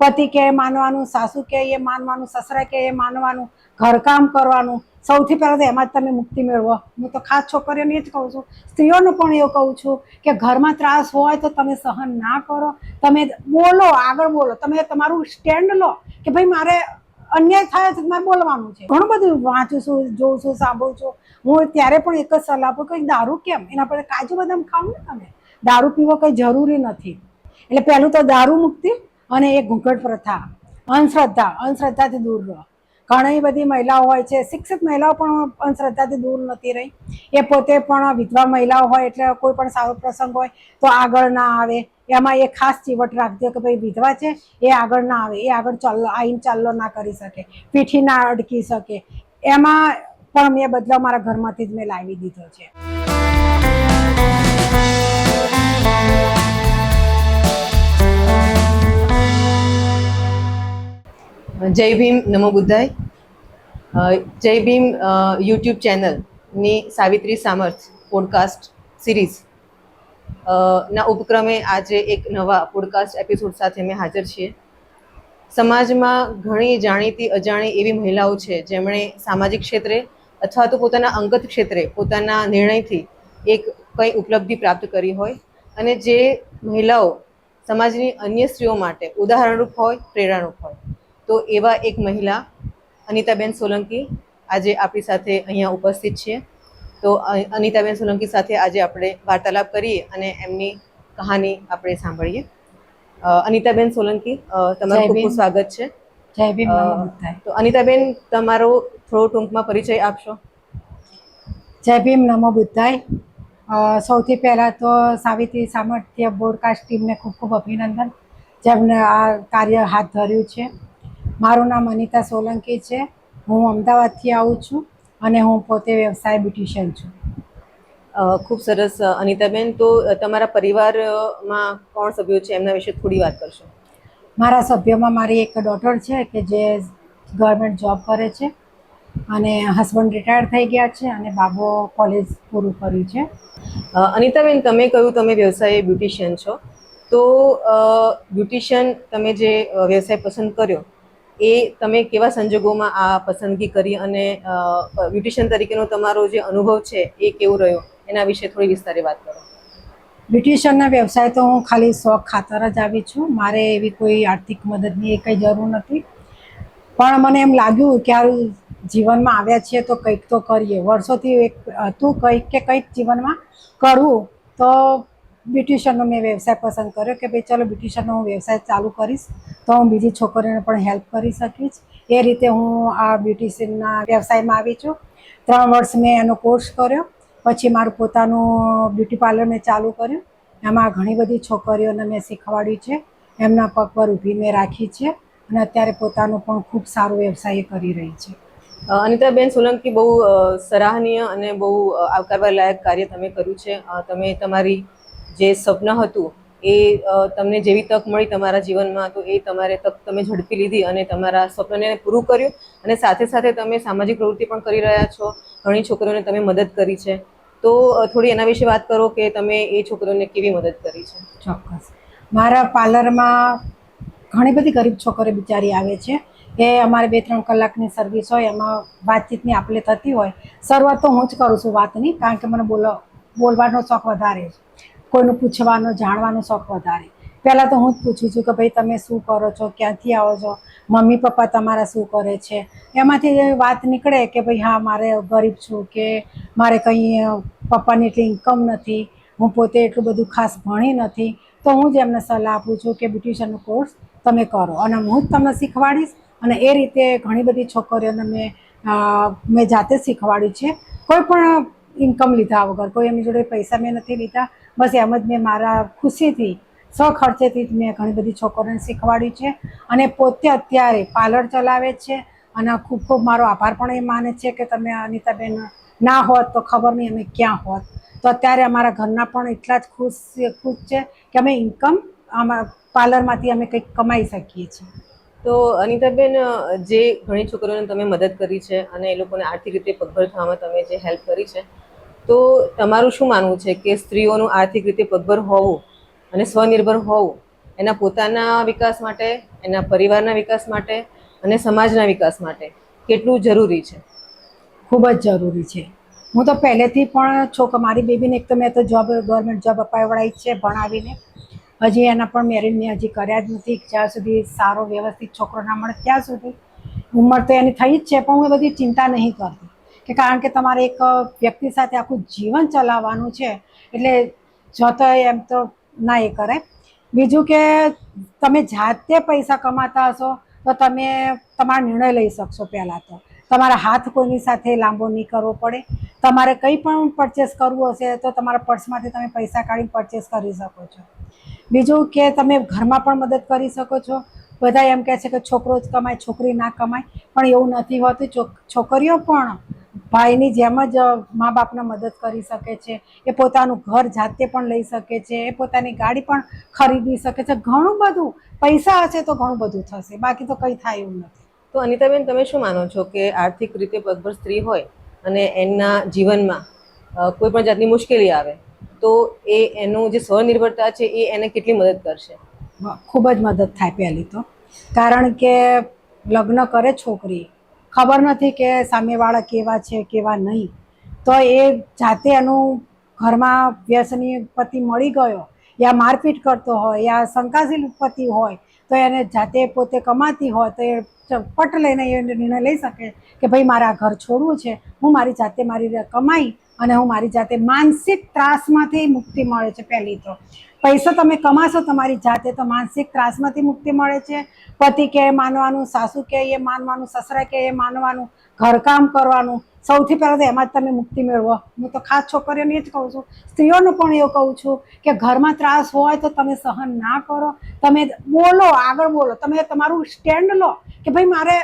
પતિ કે એ માનવાનું, સાસુ કે એ માનવાનું, સસરા કે એ માનવાનું, ઘરકામ કરવાનું. સૌથી પહેલાં તો એમાં જ તમે મુક્તિ મેળવો. હું તો ખાસ છોકરીઓને એ જ કહું છું. સ્ત્રીઓને પણ એવું કહું છું કે ઘરમાં ત્રાસ હોય તો તમે સહન ના કરો. તમે બોલો, આગળ બોલો. તમે તમારું સ્ટેન્ડ લો કે ભાઈ મારે અન્યાય થાય છે મારે બોલવાનું છે. ઘણું બધું વાંચું છું, જોઉં છું, સાંભળું છું. હું ત્યારે પણ એક જ સલાહ આપું કે દારૂ કેમ? એના પર કાજુ બદામ ખાવ ને તમે. દારૂ પીવો કંઈ જરૂરી નથી. એટલે પહેલું તો દારૂ મુક્તિ અને એ ઘૂંઘટ પ્રથા. અંધશ્રદ્ધા. અંધશ્રદ્ધાથી દૂર રહો. ઘણી બધી મહિલાઓ હોય છે. શિક્ષિત મહિલાઓ પણ અંધશ્રદ્ધાથી દૂર નથી રહી. એ પોતે પણ વિધવા મહિલાઓ હોય એટલે કોઈ પણ સારો પ્રસંગ હોય તો આગળ ના આવે. એમાં એ ખાસ ચીવટ રાખજો કે ભાઈ વિધવા છે, એ આગળ ના આવે. એ આગળ ચાલો આવીને ચાલ્લો ના કરી શકે. પીઠી ના અડકી શકે. એમાં પણ મેં બદલાવ મારા ઘરમાંથી જ મેં લાવી દીધો છે. જય ભીમ, નમો બુદ્ધાય. જય ભીમ યુટ્યુબ ચેનલની સાવિત્રી સામર્થ પોડકાસ્ટ સિરીઝ ના ઉપક્રમે આજે એક નવા પોડકાસ્ટ એપિસોડ સાથે અમે હાજર છીએ. સમાજમાં ઘણી જાણીતી, અજાણી એવી મહિલાઓ છે જેમણે સામાજિક ક્ષેત્રે અથવા તો પોતાના અંગત ક્ષેત્રે પોતાના નિર્ણયથી એક કંઈ ઉપલબ્ધિ પ્રાપ્ત કરી હોય અને જે મહિલાઓ સમાજની અન્ય સ્ત્રીઓ માટે ઉદાહરણરૂપ હોય, પ્રેરણારૂપ હોય. તો એવા એક મહિલા અનિતાબેન સોલંકી આજે આપણી સાથે અહીંયા ઉપસ્થિત છે. તો અનિતાબેન સોલંકી સાથે આજે આપણે વાર્તાલાપ કરીએ અને એમની કહાની આપણે સાંભળીએ. અનિતાબેન સોલંકી તમારું ખૂબ ખૂબ સ્વાગત છે. તો અનિતાબેન તમારો થોડો ટૂંકમાં પરિચય આપશો? જય ભીમ નમો બુદ્ધાય સૌથી પહેલાં તો સાવિત્રી સામર્થ્ય બ્રોડકાસ્ટ ટીમને ખૂબ ખૂબ અભિનંદન. જેમને આ કાર્ય હાથ ધર્યું છે. મારું નામ અનિતા સોલંકી છે. હું અમદાવાદથી આવું છું અને હું પોતે વ્યવસાય બ્યુટિશિયન છું. ખૂબ સરસ અનિતાબેન. તો તમારા પરિવારમાં કોણ સભ્યો છે? એમના વિશે થોડી વાત કરશો. મારા સભ્યોમાં મારી એક ડોટર છે કે જે ગવર્મેન્ટ જોબ કરે છે અને હસબન્ડ રિટાયર થઈ ગયા છે અને બાબો કોલેજ પૂરું કર્યું છે. અનિતાબેન તમે કહ્યું તમે વ્યવસાય બ્યુટિશિયન છો. તો બ્યુટિશિયન તમે જે વ્યવસાય પસંદ કર્યો એ તમે કેવા સંજોગોમાં આ પસંદગી કરી અને બ્યુટિશિયન તરીકેનો તમારો જે અનુભવ છે એ કેવો રહ્યો? એના વિશે થોડી વિસ્તારે વાત કરો. બ્યુટિશિયનના વ્યવસાય તો હું ખાલી શોખ ખાતર જ આવી છું. મારે એવી કોઈ આર્થિક મદદની એ કંઈ જરૂર નથી. પણ મને એમ લાગ્યું કે આ જીવનમાં આવ્યા છીએ તો કંઈક તો કરીએ. વર્ષોથી એક હતું કંઈક કે કંઈક જીવનમાં કરવું. તો બ્યુટિશિયનનો મેં વ્યવસાય પસંદ કર્યો કે ભાઈ ચલો બ્યુટિશિયનનો હું વ્યવસાય ચાલુ કરીશ, તો હું બીજી છોકરીઓને પણ હેલ્પ કરી શકીશ. એ રીતે હું આ બ્યુટિશિયનના વ્યવસાયમાં આવી છું. ત્રણ વર્ષ મેં એનો કોર્સ કર્યો, પછી મારું પોતાનું બ્યુટી પાર્લર મેં ચાલુ કર્યું. એમાં ઘણી બધી છોકરીઓને મેં શીખવાડ્યું છે. એમના પગ પર ઊભી મેં રાખી છે અને અત્યારે પોતાનો પણ ખૂબ સારો વ્યવસાય કરી રહી છે. અનિતાબેન સોલંકી બહુ સરાહનીય અને બહુ આવકારવા લાયક કાર્ય તમે કર્યું છે. તમે તમારી જે સ્વપ્ન હતું એ તમને જેવી તક મળી તમારા જીવનમાં, તો એ તમારે તક તમે ઝડપી લીધી અને તમારા સ્વપ્નને પૂરું કર્યું અને સાથે સાથે તમે સામાજિક પ્રવૃત્તિ પણ કરી રહ્યા છો. ઘણી છોકરીઓને તમે મદદ કરી છે. તો થોડી એના વિશે વાત કરો કે તમે એ છોકરીઓને કેવી મદદ કરી છે? ચોક્કસ. મારા પાર્લરમાં ઘણી બધી ગરીબ છોકરીઓ બિચારી આવે છે. એ અમારે બે ત્રણ કલાકની સર્વિસ હોય, એમાં વાતચીતની આપલે થતી હોય. શરૂઆત તો હું જ કરું છું વાતની, કારણ કે મને બોલો, બોલવાનો શોખ વધારે છે. કોઈનું પૂછવાનો, જાણવાનો શોખ વધારે. પહેલાં તો હું જ પૂછું છું કે ભાઈ, તમે શું કરો છો? ક્યાંથી આવો છો? મમ્મી, પપ્પા તમારા શું કરે છે? એમાંથી વાત નીકળે કે ભાઈ, હા, મારે ગરીબ છું કે મારે કંઈ પપ્પાની એટલી ઇન્કમ નથી, હું પોતે એટલું બધું ખાસ ભણી નથી, તો હું જ એમને સલાહ આપું છું કે બ્યુટિશિયનનો કોર્સ તમે કરો. અને હું જ તમને શીખવાડીશ. અને એ રીતે ઘણી બધી છોકરીઓને મેં મેં જાતે શીખવાડ્યું છે. કોઈ પણ ઇન્કમ લીધા વગર. કોઈ એમની જોડે પૈસા મેં નથી લીધા. બસ એમ જ મેં મારા ખુશીથી સ્વખર્ચેથી જ મેં ઘણી બધી છોકરીઓને શીખવાડ્યું છે. અને પોતે અત્યારે પાર્લર ચલાવે છે અને ખૂબ ખૂબ મારો આભાર પણ એ માને છે કે તમે અનિતાબેન ના હોત તો ખબર નહીં અમે ક્યાં હોત. તો અત્યારે અમારા ઘરના પણ એટલા જ ખુશ ખુશ છે કે અમે ઇન્કમ આમાં પાર્લરમાંથી અમે કંઈક કમાઈ શકીએ છીએ. તો અનિતાબેન જે ઘણી છોકરીઓને તમે મદદ કરી છે અને એ લોકોને આર્થિક રીતે પગભર થવામાં તમે જે હેલ્પ કરી છે, તો તમારું શું માનવું છે કે સ્ત્રીઓનું આર્થિક રીતે પગભર હોવું અને સ્વનિર્ભર હોવું એના પોતાના વિકાસ માટે, એના પરિવારના વિકાસ માટે અને સમાજના વિકાસ માટે કેટલું જરૂરી છે? ખૂબ જ જરૂરી છે. હું તો પહેલેથી પણ છોકરા મારી બેબીને એક તો મેં તો જોબ ગવર્મેન્ટ જોબ અપાવડાવી છે ભણાવીને. હજી એના પણ મેરેજ મેં હજી કર્યા જ નથી. જ્યાં સુધી સારો વ્યવસ્થિત છોકરો ના મળે ત્યાં સુધી. ઉંમર તો એની થઈ જ છે, પણ હું એ બધી ચિંતા નહીં કરતી. કે કારણ કે તમારે એક વ્યક્તિ સાથે આખું જીવન ચલાવવાનું છે, એટલે જો તો એમ તો ના એ કરે. બીજું કે તમે જાતે પૈસા કમાતા હશો, તો તમે તમારો નિર્ણય લઈ શકશો પહેલાં તો. તમારા હાથ કોઈની સાથે લાંબો નહીં કરવો પડે. તમારે કંઈ પણ પરચેસ કરવું હશે, તો તમારા પર્સમાંથી તમે પૈસા કાઢીને પરચેસ કરી શકો છો. બીજું કે તમે ઘરમાં પણ મદદ કરી શકો છો. બધા એમ કહે છે કે છોકરો જ કમાય, છોકરી ના કમાય. પણ એવું નથી હોતું છોક- છોકરીઓ પણ ભાઈની જેમ જ મા બાપને મદદ કરી શકે છે. એ પોતાનું ઘર જાતે પણ લઈ શકે છે. એ પોતાની ગાડી પણ ખરીદી શકે છે. ઘણું બધું, પૈસા હશે તો ઘણું બધું થશે. બાકી તો કંઈ થાય એવું નથી. તો અનિતાબેન, તમે શું માનો છો કે આર્થિક રીતે પગભર સ્ત્રી હોય અને એમના જીવનમાં કોઈ પણ જાતની મુશ્કેલી આવે? તો એ એનું જે સ્વનિર્ભરતા છે એ એને કેટલી મદદ કરશે? ખૂબ જ મદદ થાય પહેલી તો. કારણ કે લગ્ન કરે છોકરી, ખબર નથી કે સામેવાળા કેવા છે, કેવા નહીં. તો એ જાતે એનું ઘરમાં વ્યસની પતિ મળી ગયો, યા મારપીટ કરતો હોય, યા શંકાશીલ પતિ હોય, તો એને જાતે પોતે કમાતી હોય, તો એ પટ લઈને એ નિર્ણય લઈ શકે કે ભાઈ મારે ઘર છોડવું છે, હું મારી જાતે મારી કમાઈ અને હું મારી જાતે માનસિક ત્રાસમાંથી મુક્તિ મળે છે પહેલી તો. પૈસા તમે કમાશો તમારી જાતે તો માનસિક ત્રાસમાંથી મુક્તિ મળે છે. પતિ કે માનવાનું, સાસુ કે એ માનવાનું, સસરા કે એ માનવાનું, ઘરકામ કરવાનું. સૌથી પહેલાં તો એમાં જ તમે મુક્તિ મેળવો. હું તો ખાસ છોકરીઓને જ કહું છું. સ્ત્રીઓને પણ એવું કહું છું કે ઘરમાં ત્રાસ હોય તો તમે સહન ના કરો. તમે બોલો, આગળ બોલો. તમે તમારું સ્ટેન્ડ લો કે ભાઈ મારે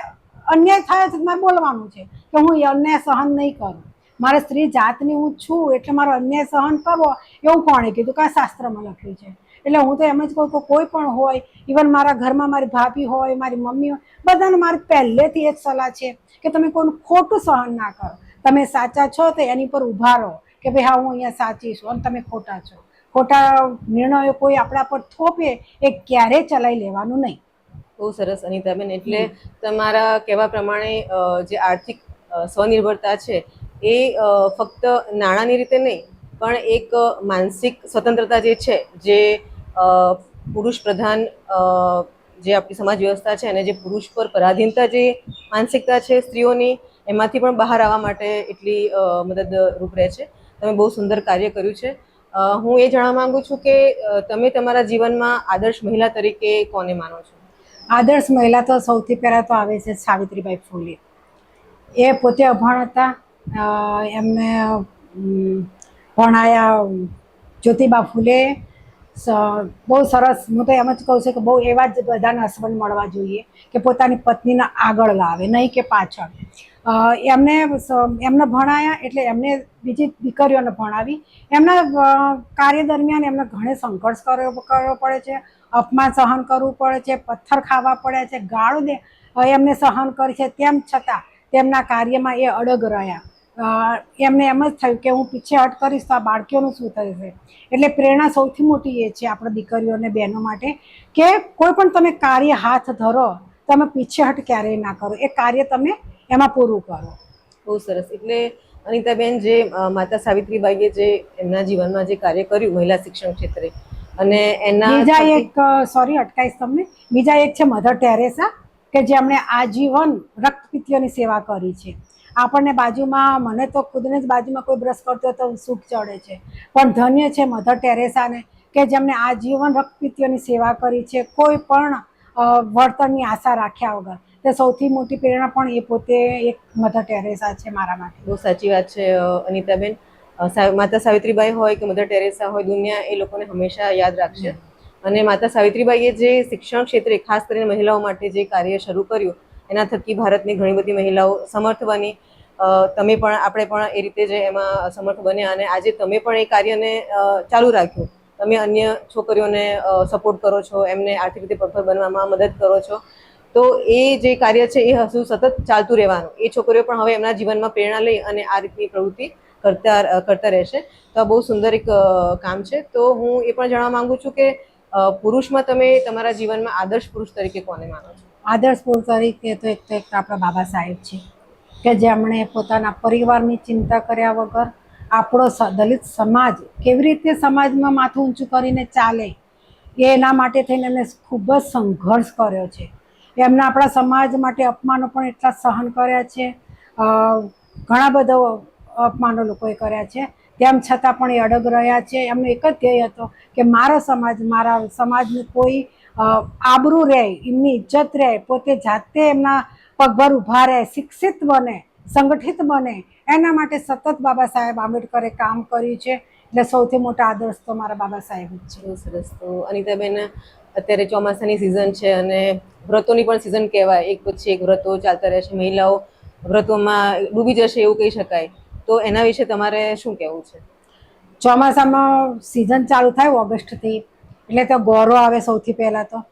અન્યાય થાય છે મારે બોલવાનું છે. કે હું એ અન્યાય સહન નહીં કરું. મારે સ્ત્રી જાતની હું છું એટલે મારો અન્યાય સહન કરવો એવું કોણે કીધું? કે આ શાસ્ત્રમાં લખ્યું છે. એટલે હું તો એમ જ કહું કે કોઈ પણ હોય ઇવન મારા ઘરમાં મારી ભાભી હોય મારી મમ્મી હોય બધાને મારી પહેલેથી એ જ સલાહ છે કે તમે કોઈનું ખોટું સહન ના કરો. તમે સાચા છો તો એની પર ઊભા રહો કે ભાઈ હા હું અહીંયા સાચી છું અને તમે ખોટા છો. ખોટા નિર્ણયો કોઈ આપણા પર થોપે એ ક્યારેય ચલાવી લેવાનું નહીં. બહુ સરસ અનિતાબેન. એટલે તમારા કહેવા પ્રમાણે જે આર્થિક સ્વનિર્ભરતા છે એ ફક્ત નાણાંની રીતે નહીં, પણ એક માનસિક સ્વતંત્રતા જે છે, જે પુરુષ પ્રધાન જે આપણી સમાજ વ્યવસ્થા છે અને જે પુરુષ પર પરાધીનતા જે માનસિકતા છે સ્ત્રીઓની, એમાંથી પણ બહાર આવવા માટે એટલી મદદરૂપ રહે છે. તમે બહુ સુંદર કાર્ય કર્યું છે. હું એ જાણવા માંગુ છું કે તમે તમારા જીવનમાં આદર્શ મહિલા તરીકે કોને માનો છો? આદર્શ મહિલા તો સૌથી પહેલાં તો આવે છે સાવિત્રીબાઈ ફૂલે. એ પોતે અભણ હતા એમને ભણાયા જ્યોતિબા ફૂલે બહુ સરસ, હું તો એમ જ કહું છું કે બહુ એવા જ બધાને હસબન્ડ મળવા જોઈએ કે પોતાની પત્નીને આગળ લાવે, નહીં કે પાછળ. એમને એમને ભણાયા એટલે એમને બીજી દીકરીઓને ભણાવી. એમના કાર્ય દરમિયાન એમને ઘણે સંઘર્ષ કરવો કરવો પડે છે, અપમાન સહન કરવું પડે છે, પથ્થર ખાવા પડે છે, ગાળો દે એમને સહન કરી છે. તેમ છતાં તેમના કાર્યમાં એ અડગ રહ્યા. એમને એમ જ થયું કે હું પીછેહટ કરીશ તો આ બાળકીઓનું શું થશે? એટલે પ્રેરણા સૌથી મોટી એ છે આપણા દીકરીઓ અને બહેનો માટે કે કોઈ પણ તમે કાર્ય હાથ ધરો તમે પીછેહટ ક્યારેય ના કરો. એ કાર્ય તમે એમાં પૂરું કરો. બહુ સરસ. એટલે અનિતાબેન જે માતા સાવિત્રીબાઈએ જે એમના જીવનમાં જે કાર્ય કર્યું મહિલા શિક્ષણ ક્ષેત્રે અને એના બીજા એક સોરી અટકાઈશ તમને. બીજા એક છે મધર ટેરેસા કે જેમણે આજીવન રક્તપિત્તીઓની સેવા કરી છે. આપણને બાજુમાં મને તો ખુદને જ બાજુમાં કોઈ બ્રશ કરતો તો સુખ ચડે છે. પણ ધન્ય છે મધર ટેરેસાને કે જેમણે જીવન રક્તપિત્તીઓની સેવા કરી છે કોઈ પણ વળતરની આશા રાખ્યા વગર. તે સૌથી મોટી પ્રેરણા પણ એ પોતે એક મધર ટેરેસા છે મારા માટે. બહુ સાચી વાત છે અનિતાબેન. માતા સાવિત્રીબાઈ હોય કે મધર ટેરેસા હોય દુનિયા એ લોકોને હંમેશા યાદ રાખશે. અને માતા સાવિત્રીબાઈએ જે શિક્ષણ ક્ષેત્રે ખાસ કરીને મહિલાઓ માટે જે કાર્ય શરૂ કર્યું એના થકી ભારતની ઘણી બધી મહિલાઓ સમર્થ બની. તમે પણ, આપણે પણ એ રીતે જે એમાં સમર્થ બન્યા અને આજે તમે પણ એ કાર્યને ચાલુ રાખ્યું. તમે અન્ય છોકરીઓને સપોર્ટ કરો છો, એમને આર્થિક રીતે પગભર બનવામાં મદદ કરો છો. તો એ જે કાર્ય છે એ હજુ સતત ચાલતું રહેવાનું. એ છોકરીઓ પણ હવે એમના જીવનમાં પ્રેરણા લઈ અને આ રીતની પ્રવૃત્તિ કરતા કરતા રહેશે. તો આ બહુ સુંદર એક કામ છે. તો હું એ પણ જાણવા માંગુ છું કે પુરુષમાં તમે તમારા જીવનમાં આદર્શ પુરુષ તરીકે કોને માનો છો? આદર્શ તરીકે તો એક તો એક આપણા બાબા સાહેબ છે કે જેમણે પોતાના પરિવારની ચિંતા કર્યા વગર આપણો દલિત સમાજ કેવી રીતે સમાજમાં માથું ઊંચું કરીને ચાલે એના માટે થઈને એમને ખૂબ જ સંઘર્ષ કર્યો છે. એમને આપણા સમાજ માટે અપમાનો પણ એટલા સહન કર્યા છે. ઘણા બધા અપમાનો લોકોએ કર્યા છે. તેમ છતાં પણ એ અડગ રહ્યા છે. એમનો એક જ ધ્યેય હતો કે મારો સમાજ, મારા સમાજને કોઈ આબરૂ રહે એમની ઇજ્જત રહે પોતે જાતે એમના પગભર ઊભા રહે શિક્ષિત બને સંગઠિત બને. એના માટે સતત બાબા સાહેબ આંબેડકરે કામ કર્યું છે. એટલે સૌથી મોટા આદર્શ તો મારા બાબા સાહેબ જ છે. સરસ તો અનિતાબેન અત્યારે ચોમાસાની સિઝન છે અને વ્રતોની પણ સિઝન કહેવાય. એક પછી એક વ્રતો ચાલતા રહે છે મહિલાઓ. વ્રતોમાં ડૂબી જશે એવું કહી શકાય. તો એના વિશે તમારે શું કહેવું છે? ચોમાસામાં સિઝન ચાલુ થાય ઓગસ્ટથી. એટલે તો ગોરો આવે સૌથી પહેલાં તો.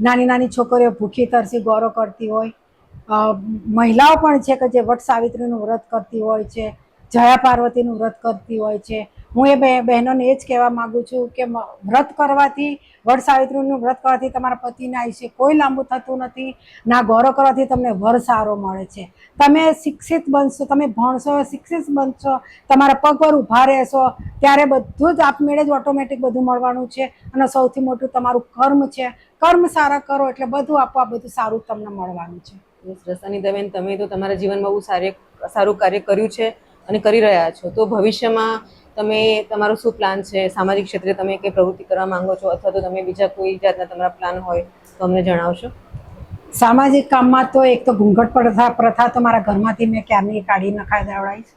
નાની નાની છોકરીઓ ભૂખી તરસી ગોરો કરતી હોય. મહિલાઓ પણ છે કે જે વટ સાવિત્રીનું વ્રત કરતી હોય છે, જયા પાર્વતીનું વ્રત કરતી હોય છે. હું એ બહે- બહેનોને એ જ કહેવા માગું છું કે વ્રત કરવાથી વટ સાવિત્રીનું વ્રત કરવાથી તમારા પતિના આયુષ્ય કોઈ લાંબુ થતું નથી. ના ગૌરવ કરવાથી તમને વર સારો મળે છે. તમે શિક્ષિત બનશો, તમે ભણશો, શિક્ષિત બનશો, તમારા પગ પર ઊભા રહેશો, ત્યારે બધું જ આપમેળે જ ઓટોમેટિક બધું મળવાનું છે અને સૌથી મોટું તમારું કર્મ છે. કર્મ સારા કરો એટલે બધું આપવા બધું સારું તમને મળવાનું છે. સરસ તમે તો તમારા જીવનમાં બહુ સારી, સારું કાર્ય કર્યું છે અને કરી રહ્યા છો. તો ભવિષ્યમાં તમે, તમારો શું પ્લાન છે? સામાજિક ક્ષેત્રે તમે કઈ પ્રવૃત્તિ કરવા માંગો છો? અથવા તો તમે બીજા કોઈ જાતના તમારા પ્લાન હોય તો અમને જણાવશો. સામાજિક કામમાં તો એક તો ઘૂંઘટ પ્રથા પ્રથા તો મારા ઘરમાંથી મેં ક્યારની કાઢી નખાઈ દેવડાવીશ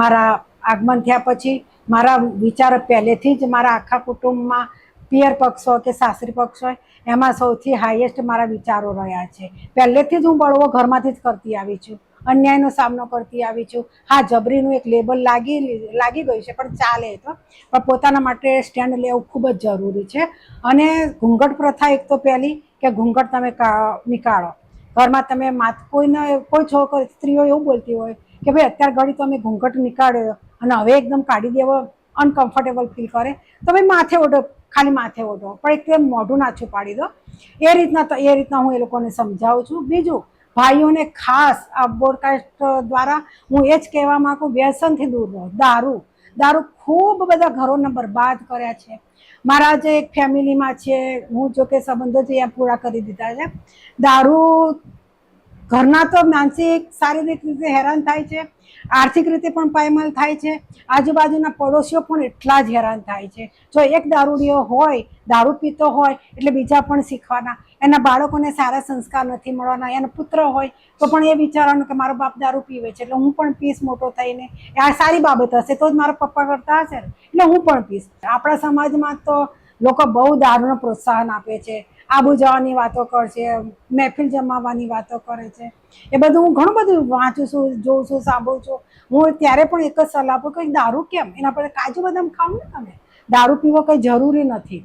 મારા આગમન થયા પછી મારા વિચાર પહેલેથી જ મારા આખા કુટુંબમાં પિયર પક્ષ હોય કે સાસરી પક્ષ હોય, એમાં સૌથી હાઈએસ્ટ મારા વિચારો રહ્યા છે. પહેલેથી જ હું બળવો ઘરમાંથી જ કરતી આવી છું. અન્યાયનો સામનો કરતી આવી છું. હા, જબરીનું એક લેબલ લાગી લાગી ગયું છે, પણ ચાલે તો. પણ પોતાના માટે સ્ટેન્ડ લેવું ખૂબ જ જરૂરી છે. અને ઘૂંઘટ પ્રથા એક તો પહેલી, કે ઘૂંઘટ તમે નીકાળો. ઘરમાં તમે માત કોઈને, કોઈ છોકરી, સ્ત્રીઓ એવું બોલતી હોય કે ભાઈ, અત્યારે ઘડી તો અમે ઘૂંઘટ નીકાળ્યો અને હવે એકદમ કાઢી દેવો અનકમ્ફર્ટેબલ ફીલ કરે, તો ભાઈ માથે ઓઢો, ખાલી માથે ઓઢો. પણ એક મોઢું ના છુપાડી દો. એ રીતના એ રીતના હું એ લોકોને સમજાવું છું. બીજું ભાઈઓને ખાસ આ બોડકાસ્ટ દ્વારા હું એ જ કહેવા માગું, વ્યસનથી દૂર રહો, દારૂ. દારૂ ખૂબ બધા ઘરોને બરબાદ કર્યા છે. મારા જે એક ફેમિલીમાં છે, હું જો કે સંબંધો જે પૂરા કરી દીધા છે. દારૂ ઘરના તો માનસિક, શારીરિક રીતે હેરાન થાય છે, આર્થિક રીતે પણ પાયમાલ થાય છે, આજુબાજુના પડોશીઓ પણ એટલા જ હેરાન થાય છે. જો એક દારૂડીઓ હોય, દારૂ પીતો હોય, એટલે બીજા પણ શીખવાના. એના બાળકોને સારા સંસ્કાર નથી મળવાના, એનો પુત્ર હોય તો પણ એ વિચારવાનું કે મારો બાપ દારૂ પીવે છે, એટલે હું પણ પીસ મોટો થઈને આ સારી બાબત હશે, તો જ મારા પપ્પા કરતા હશે એટલે હું પણ પીસ. આપણા સમાજમાં તો લોકો બહુ દારૂને પ્રોત્સાહન આપે છે, આબુ જવાની વાતો કરશે મહેફિલ જમાવવાની વાતો કરે છે, એ બધું હું ઘણું બધું વાંચું છું, જોઉં છું, સાંભળું છું. હું ત્યારે પણ એક જ સલાહ આપું કે દારૂ કેમ? એના પર કાજુ બદામ ખાવ ને તમે. દારૂ પીવો કંઈ જરૂરી નથી.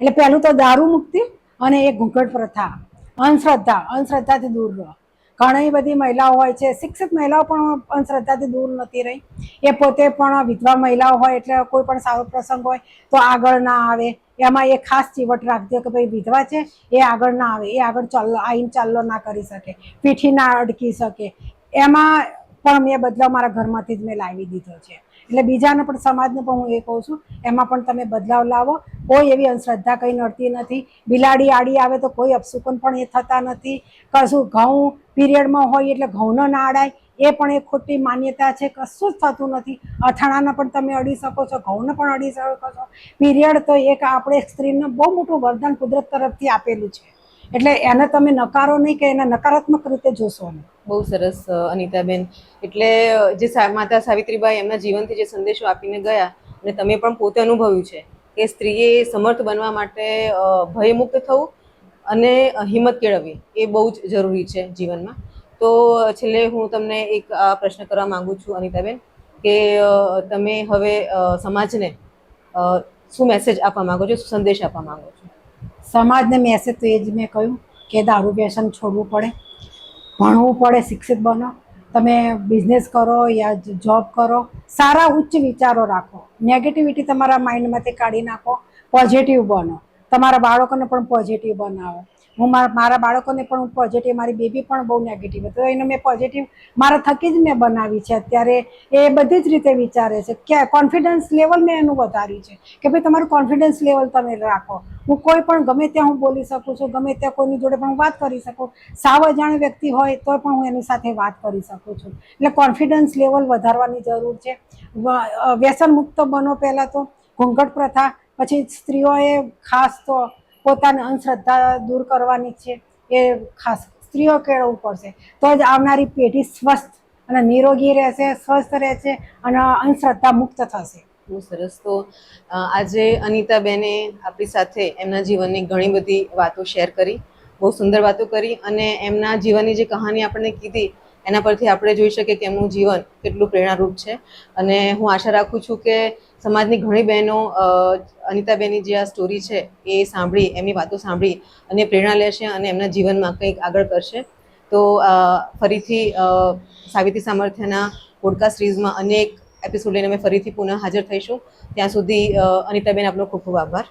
એટલે પહેલું તો દારૂ મુક્તિ અને એ ઘૂંઘટ પ્રથા. અંધશ્રદ્ધા. અંધશ્રદ્ધાથી દૂર રહો. ઘણી બધી મહિલાઓ હોય છે. શિક્ષિત મહિલાઓ પણ અંધશ્રદ્ધાથી દૂર નથી રહી. એ પોતે પણ વિધવા મહિલાઓ હોય એટલે કોઈ પણ સારો પ્રસંગ હોય તો આગળ ના આવે. એમાં એ ખાસ ચીવટ રાખજો કે ભાઈ વિધવા છે, એ આગળ ના આવે. એ આગળ ચાલો આવીને ચાલ્લો ના કરી શકે. પીઠી ના અડકી શકે. એમાં પણ મેં બદલાવ મારા ઘરમાંથી જ મેં લાવી દીધો છે. એટલે બીજાને પણ સમાજને પણ હું એ કહું છું, એમાં પણ તમે બદલાવ લાવો. કોઈ એવી અંધશ્રદ્ધા કંઈ નડતી નથી. બિલાડી આડી આવે તો કોઈ અપસુકન પણ એ થતા નથી. કશું ઘઉં પીરિયડમાં હોય એટલે ઘઉંનો ના અડાય એ પણ એક ખોટી માન્યતા છે, કશું જ થતું નથી. અથાણાને પણ તમે અડી શકો છો, ઘઉંને પણ અડી શકો છો. પીરિયડ તો એક આપણે સ્ત્રીને બહુ મોટું વરદાન કુદરત તરફથી આપેલું છે. એટલે એને તમે નકારો નહીં કે એને નકારાત્મક રીતે જોશો નહીં બહુ સરસ અનિતાબેન. એટલે જે માતા સાવિત્રીબાઈ એમના જીવનથી જે સંદેશો આપીને ગયા અને તમે પણ પોતે અનુભવ્યું છે કે સ્ત્રીએ સમર્થ બનવા માટે ભયમુક્ત થવું અને હિંમત કેળવવી એ બહુ જ જરૂરી છે જીવનમાં. તો છેલ્લે હું તમને એક આ પ્રશ્ન કરવા માંગુ છું અનિતાબેન કે તમે હવે સમાજને શું મેસેજ આપવા માંગો છો, શું સંદેશ આપવા માંગો છો? સમાજને મેસેજ તો એ જ મેં કહ્યું કે દારૂ વ્યસન છોડવું પડે. ભણવું પડે, શિક્ષિત બનો. તમે બિઝનેસ કરો યા જોબ કરો. સારા ઉચ્ચ વિચારો રાખો. નેગેટિવિટી તમારા માઇન્ડમાંથી કાઢી નાખો. પોઝિટિવ બનો. તમારા બાળકોને પણ પોઝિટિવ બનાવો. હું મારા મારા બાળકોને પણ હું પોઝિટિવ મારી બેબી પણ બહુ નેગેટિવ હતી એને મેં પોઝિટિવ મારા થકી જ મેં બનાવી છે અત્યારે. એ બધી જ રીતે વિચારે છે. કે કોન્ફિડન્સ લેવલ મેં એનું વધાર્યું છે. કે ભાઈ તમારું કોન્ફિડન્સ લેવલ તમે રાખો. હું કોઈ પણ ગમે ત્યાં હું બોલી શકું છું, ગમે ત્યાં કોઈની જોડે પણ વાત કરી શકું. સાવ અજાણ વ્યક્તિ હોય તો પણ હું એની સાથે વાત કરી શકું છું. એટલે કોન્ફિડન્સ લેવલ વધારવાની જરૂર છે. વ્યસન મુક્ત બનો પહેલાં તો. ઘૂંઘટ પ્રથા, પછી સ્ત્રીઓએ ખાસ તો પોતાની અંધશ્રદ્ધા દૂર કરવાની છે એ ખાસ સ્ત્રીઓ કેળવવું પડશે. તો જ આવનારી પેઢી સ્વસ્થ અને નિરોગી રહેશે, સ્વસ્થ રહેશે અને અંધશ્રદ્ધા મુક્ત થશે. બહુ સરસ. તો આજે આજે અનિતાબેને આપણી સાથે એમના જીવનની ઘણી બધી વાતો શેર કરી. બહુ સુંદર વાતો કરી અને એમના જીવનની જે કહાની આપણને કીધી એના પરથી આપણે જોઈ શકીએ કે એમનું જીવન કેટલું પ્રેરણારૂપ છે. અને હું આશા રાખું છું કે સમાજની ઘણી બહેનો અનિતાબેનની જે આ સ્ટોરી છે એ સાંભળી, એમની વાતો સાંભળી અને પ્રેરણા લેશે અને એમના જીવનમાં કંઈક આગળ કરશે. તો ફરીથી સાવિત્રી સામર્થ્યના પોડકાસ્ટ સિરીઝમાં અનેક એપિસોડ લઈને અમે ફરીથી પુનઃ હાજર થઈશું. ત્યાં સુધી અનિતાબેન આપનો ખૂબ ખૂબ આભાર.